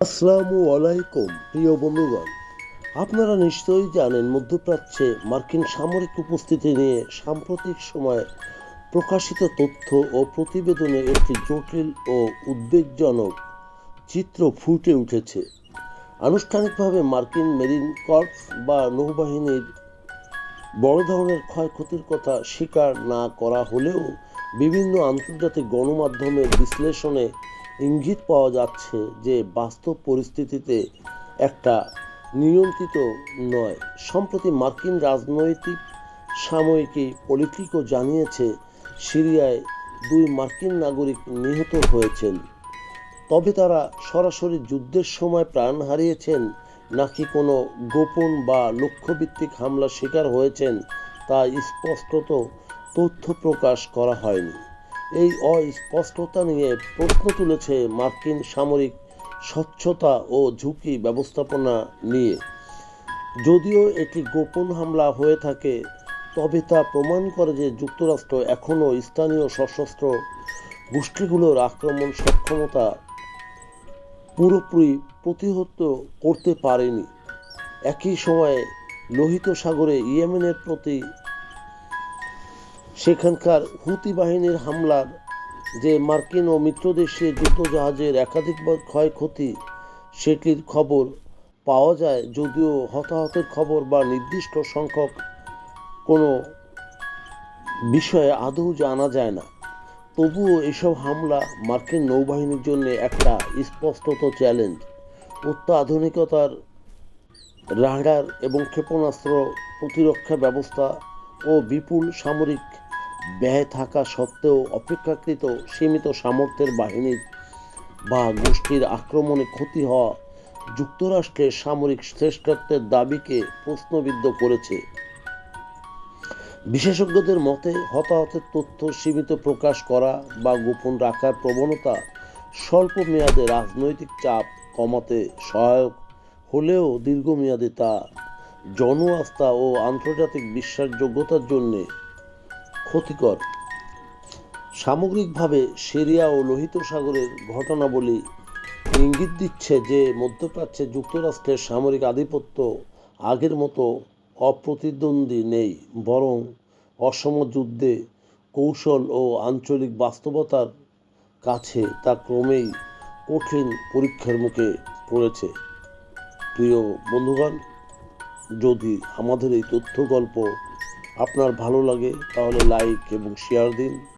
আসসালামু আলাইকুম, প্রিয় বন্ধুগণ। আপনারা নিশ্চয়ই জানেন, মধ্যপ্রাচ্যে মার্কিন সামরিক উপস্থিতি নিয়ে সাম্প্রতিক সময়ে প্রকাশিত তথ্য ও প্রতিবেদনে একটি জটিল ও উদ্বেগজনক চিত্র ফুটে উঠেছে। আনুষ্ঠানিকভাবে মার্কিন মেরিন কর্পস বা নৌবাহিনীর বড় ধরনের ক্ষয়ক্ষতির কথা স্বীকার না করা হলেও বিভিন্ন আন্তর্জাতিক গণমাধ্যমের বিশ্লেষণে ইঙ্গিত পাওয়া যাচ্ছে যে বাস্তব পরিস্থিতিতে একটা নিয়ন্ত্রিত নয়। সম্প্রতি মার্কিন রাজনৈতিক, সাময়িকী পলিটিকো জানিয়েছে, সিরিয়ায় দুই মার্কিন নাগরিক নিহত হয়েছেন। তবে তারা সরাসরি যুদ্ধের সময় প্রাণ হারিয়েছেন, নাকি কোনো গোপন বা লক্ষ্যভিত্তিক হামলার শিকার হয়েছেন তা স্পষ্টত তথ্য প্রকাশ করা হয়নি। এই অস্পষ্টতা নিয়ে প্রশ্ন তুলেছে মার্কিন সামরিক স্বচ্ছতা ও ঝুঁকি ব্যবস্থাপনা নিয়ে। যদিও এটি গোপন হামলা হয়ে থাকে, তবে তা প্রমাণ করে যে যুক্তরাষ্ট্র এখনও স্থানীয় সশস্ত্র গোষ্ঠীগুলোর আক্রমণ সক্ষমতা পুরোপুরি প্রতিহত করতে পারেনি। একই সময়ে লোহিত সাগরে ইয়েমেনের প্রতি সেখানকার হুতি বাহিনীর হামলার যে মার্কিন ও মিত্রদেশীয় যুদ্ধজাহাজের একাধিকবার ক্ষয়ক্ষতি, সেটির খবর পাওয়া যায় যদিও হতাহতের খবর বা নির্দিষ্ট সংখ্যক কোনো বিষয়ে আদৌ জানা যায় না। তবুও এসব হামলা মার্কিন নৌবাহিনীর জন্য একটা স্পষ্টত চ্যালেঞ্জ। অত্যাধুনিকতার রাডার এবং ক্ষেপণাস্ত্র প্রতিরক্ষা ব্যবস্থা ও বিপুল সামরিক ব্যয় থাকা সত্ত্বেও অপেক্ষাকৃত সীমিত সামর্থ্যের বাহিনীর বা গোষ্ঠীর আক্রমণে ক্ষতি হওয়া যুক্তরাষ্ট্রের সামরিক শ্রেষ্ঠত্বের দাবিকে প্রশ্নবিদ্ধ করেছে। বিশেষজ্ঞদের মতে, হতাহতের তথ্য সীমিত প্রকাশ করা বা গোপন রাখার প্রবণতা স্বল্প মেয়াদে রাজনৈতিক চাপ কমাতে সহায়ক হলেও দীর্ঘমেয়াদে তা জন আস্থা ও আন্তর্জাতিক বিশ্বাসযোগ্যতার জন্যে ক্ষতিকর। সামগ্রিকভাবে সিরিয়া ও লোহিত সাগরের ঘটনাবলী ইঙ্গিত দিচ্ছে যে, মধ্যপ্রাচ্যে যুক্তরাষ্ট্রের সামরিক আধিপত্য আগের মতো অপ্রতিদ্বন্দ্বী নেই, বরং অসম যুদ্ধে কৌশল ও আঞ্চলিক বাস্তবতার কাছে তা ক্রমেই কঠিন পরীক্ষার মুখে পড়েছে। প্রিয় বন্ধুগণ, যদি আমাদের এই তথ্য গল্প আপনার ভালো লাগে তাহলে লাইক এবং শেয়ার দিন।